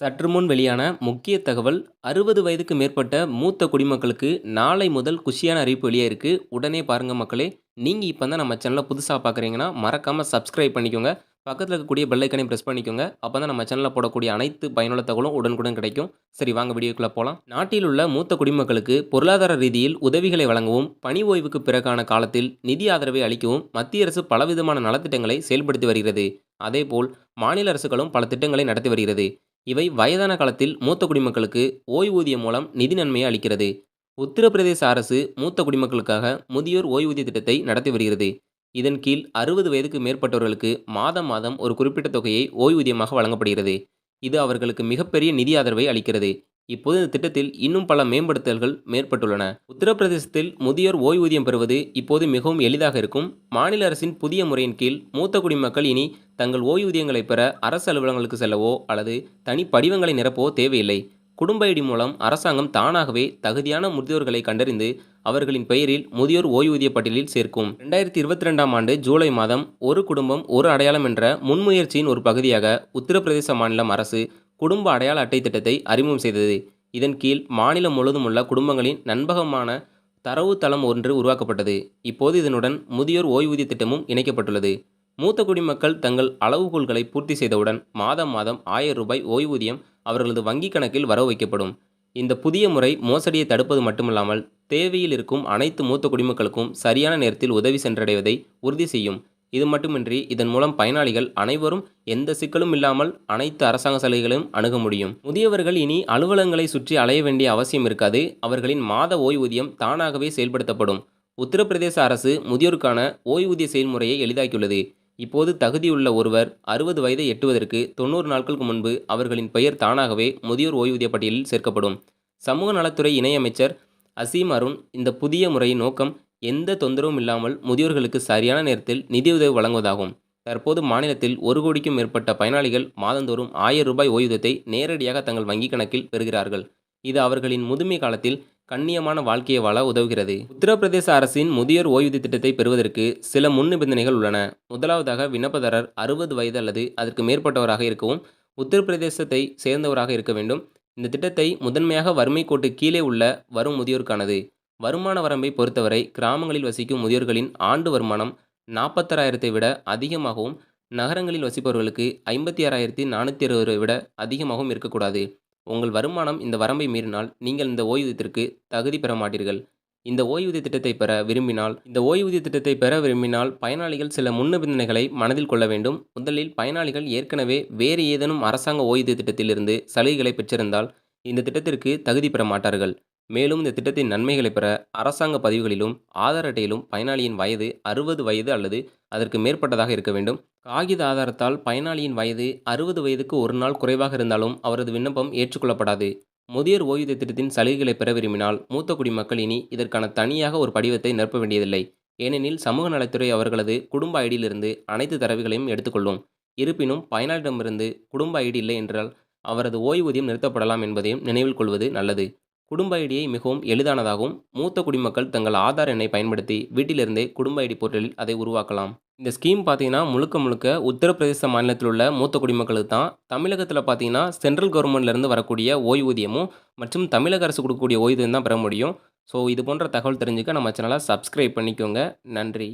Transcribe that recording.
சற்று முன் வெளியான முக்கிய தகவல் அறுபது வயதுக்கு மேற்பட்ட மூத்த குடிமக்களுக்கு நாளை முதல் குஷியான அறிவிப்பு வெளியே இருக்கு உடனே பாருங்கள் மக்களே நீங்கள் இப்போ தான் நம்ம சேனலை புதுசாக பார்க்குறீங்கன்னா மறக்காமல் சப்ஸ்கிரைப் பண்ணிக்கோங்க. பக்கத்தில் இருக்கக்கூடிய பெல்லைக்கனையும் ப்ரெஸ் பண்ணிக்கோங்க. அப்போ தான் நம்ம சேனலில் போடக்கூடிய அனைத்து பயனுள்ள தகவலும் உடனுக்குடன் கிடைக்கும். சரி வாங்க வீடியோக்குள்ளே போகலாம் நாட்டில் உள்ள மூத்த குடிமக்களுக்கு பொருளாதார ரீதியில் உதவிகளை வழங்கவும் பணி ஓய்வுக்கு பிறகான காலத்தில் நிதி ஆதரவை அளிக்கவும் மத்திய அரசு பலவிதமான நலத்திட்டங்களை செயல்படுத்தி வருகிறது. அதேபோல் மாநில அரசுகளும் பல திட்டங்களை நடத்தி வருகிறது. இவை வயதான காலத்தில் மூத்த குடிமக்களுக்கு ஓய்வூதியம் மூலம் நிதி நன்மையை அளிக்கிறது. உத்தரப்பிரதேச அரசு மூத்த குடிமக்களுக்காக முதியோர் ஓய்வூதிய திட்டத்தை நடத்தி வருகிறது. இதன் கீழ் அறுபது வயதுக்கு மேற்பட்டவர்களுக்கு மாதம் மாதம் ஒரு குறிப்பிட்ட தொகையை ஓய்வூதியமாக வழங்கப்படுகிறது. இது அவர்களுக்கு மிகப்பெரிய நிதி ஆதரவை அளிக்கிறது. இப்போது இந்த திட்டத்தில் இன்னும் பல மேம்படுத்தல்கள் மேற்பட்டுள்ளன. உத்தரப்பிரதேசத்தில் முதியோர் ஓய்வூதியம் பெறுவது இப்போது மிகவும் எளிதாக இருக்கும். மாநில அரசின் புதிய முறையின் கீழ் மூத்த குடிமக்கள் இனி தங்கள் ஓய்வூதியங்களை பெற அரசு அலுவலகங்களுக்கு செல்லவோ அல்லது தனி படிவங்களை நிரப்பவோ தேவையில்லை. குடும்ப ஐடி மூலம் அரசாங்கம் தானாகவே தகுதியான முதியோர்களை கண்டறிந்து அவர்களின் பெயரில் முதியோர் ஓய்வூதிய பட்டியலில் சேர்க்கும். ரெண்டாயிரத்தி இருபத்தி ரெண்டாம் ஆண்டு ஜூலை மாதம் ஒரு குடும்பம் ஒரு அடையாளம் என்ற முன்முயற்சியின் ஒரு பகுதியாக உத்தரப்பிரதேச மாநிலம் அரசு குடும்ப அடையாள அட்டை திட்டத்தை அறிமுகம் செய்தது. இதன் கீழ் மாநிலம் முழுவதும் உள்ள குடும்பங்களின் நண்பகமான தரவு தளம் ஒன்று உருவாக்கப்பட்டது. இப்போது இதனுடன் முதியோர் ஓய்வூதிய திட்டமும் இணைக்கப்பட்டுள்ளது. மூத்த குடிமக்கள் தங்கள் அளவுகோல்களை பூர்த்தி செய்தவுடன் மாதம் மாதம் ஆயிரம் ரூபாய் ஓய்வூதியம் அவர்களது வங்கிக் கணக்கில் வரவு வைக்கப்படும். இந்த புதிய முறை மோசடியை தடுப்பது மட்டுமல்லாமல் தேவையில் இருக்கும் அனைத்து மூத்த குடிமக்களுக்கும் சரியான நேரத்தில் உதவி சென்றடைவதை உறுதி செய்யும். இது மட்டுமின்றி இதன் மூலம் பயனாளிகள் அனைவரும் எந்த சிக்கலும் இல்லாமல் அனைத்து அரசாங்க சலுகைகளையும் அணுக முடியும். முதியவர்கள் இனி அலுவலகங்களை சுற்றி அலைய வேண்டிய அவசியம் இருக்காது. அவர்களின் மாத ஓய்வூதியம் தானாகவே செயல்படுத்தப்படும். உத்தரப்பிரதேச அரசு முதியோருக்கான ஓய்வூதிய செயல்முறையை எளிதாக்கியுள்ளது. இப்போது தகுதியுள்ள ஒருவர் அறுபது வயதை எட்டுவதற்கு தொண்ணூறு நாட்களுக்கு முன்பு அவர்களின் பெயர் தானாகவே முதியோர் ஓய்வூதிய பட்டியலில் சேர்க்கப்படும். சமூக நலத்துறை இணையமைச்சர் அசீம் அருண் இந்த புதிய முறையின் நோக்கம் எந்த தொந்தரவும் இல்லாமல் முதியோர்களுக்கு சரியான நேரத்தில் நிதியுதவி வழங்குவதாகும். தற்போது மாநிலத்தில் ஒரு கோடிக்கும் மேற்பட்ட பயனாளிகள் மாதந்தோறும் ஆயிரம் ரூபாய் ஓய்வூதியத்தை நேரடியாக தங்கள் வங்கிக் கணக்கில் பெறுகிறார்கள். இது அவர்களின் முதுமை காலத்தில் கண்ணியமான வாழ்க்கையை வாழ உதவுகிறது. உத்தரப்பிரதேச அரசின் முதியோர் ஓய்வூதிய திட்டத்தை பெறுவதற்கு சில முன் நிபந்தனைகள் உள்ளன. முதலாவதாக விண்ணப்பதாரர் அறுபது வயது அல்லது அதற்கு மேற்பட்டவராக இருக்கவும் உத்தரப்பிரதேசத்தை சேர்ந்தவராக இருக்க வேண்டும். இந்த திட்டத்தை முதன்மையாக வறுமை கோட்டு கீழே உள்ள வரும் முதியோருக்கானது. வருமான வரம்பை பொறுத்தவரை கிராமங்களில் வசிக்கும் முதியோர்களின் ஆண்டு வருமானம் நாற்பத்தாறாயிரத்தை விட அதிகமாகவும் நகரங்களில் வசிப்பவர்களுக்கு ஐம்பத்தி ஆறாயிரத்தி நானூற்றி அறுபது விட அதிகமாகவும் இருக்கக்கூடாது. உங்கள் வருமானம் இந்த வரம்பை மீறினால் நீங்கள் இந்த ஓய்வூதியத்திற்கு தகுதி பெற மாட்டீர்கள். இந்த ஓய்வூதிய திட்டத்தை பெற விரும்பினால் இந்த ஓய்வூதிய திட்டத்தை பெற விரும்பினால் பயனாளிகள் சில முன்னிபந்தனைகளை மனதில் கொள்ள வேண்டும். முதலில் பயனாளிகள் ஏற்கனவே வேறு ஏதேனும் அரசாங்க ஓய்வூதிய திட்டத்திலிருந்து சலுகைகளை பெற்றிருந்தால் இந்த திட்டத்திற்கு தகுதி பெற மாட்டார்கள். மேலும் இந்த திட்டத்தின் நன்மைகளை பெற அரசாங்க பதிவுகளிலும் ஆதார் அட்டையிலும் பயனாளியின் வயது அறுபது வயது அல்லது அதற்கு மேற்பட்டதாக இருக்க வேண்டும். காகித ஆதாரத்தால் பயனாளியின் வயது அறுபது வயதுக்கு ஒரு நாள் குறைவாக இருந்தாலும் அவரது விண்ணப்பம் ஏற்றுக்கொள்ளப்படாது. முதியோர் ஓய்வூதிய திட்டத்தின் சலுகைகளை பெற விரும்பினால் மூத்த குடிமக்கள் இனி இதற்கான தனியாக ஒரு படிவத்தை நிரப்ப வேண்டியதில்லை. ஏனெனில் சமூக நலத்துறை அவர்களது குடும்ப ஐடியிலிருந்து அனைத்து தரவுகளையும் எடுத்துக்கொள்ளும். இருப்பினும் பயனாளிடமிருந்து குடும்ப ஐடி இல்லை என்றால் அவரது ஓய்வூதியம் நிறுத்தப்படலாம் என்பதையும் நினைவில் கொள்வது நல்லது. குடும்ப ஐடியை மிகவும் எளிதானதாகவும் மூத்த குடிமக்கள் தங்கள் ஆதார் எண்ணை பயன்படுத்தி வீட்டிலிருந்தே குடும்ப ஐடி போர்ட்டலில் அதை உருவாக்கலாம். இந்த ஸ்கீம் பார்த்தீங்கன்னா முழுக்க முழுக்க உத்தரப்பிரதேச மாநிலத்தில் உள்ள மூத்த குடிமக்களுக்கு தான். தமிழகத்தில் பார்த்தீங்கன்னா சென்ட்ரல் கவர்மெண்ட்லேருந்து வரக்கூடிய ஓய்வூதியமும் மற்றும் தமிழக அரசு கொடுக்கக்கூடிய ஓய்வூதியம் தான் பெற முடியும். ஸோ இது போன்ற தகவல் தெரிஞ்சுக்க நம்ம சேனலை சப்ஸ்கிரைப் பண்ணிக்கோங்க. நன்றி.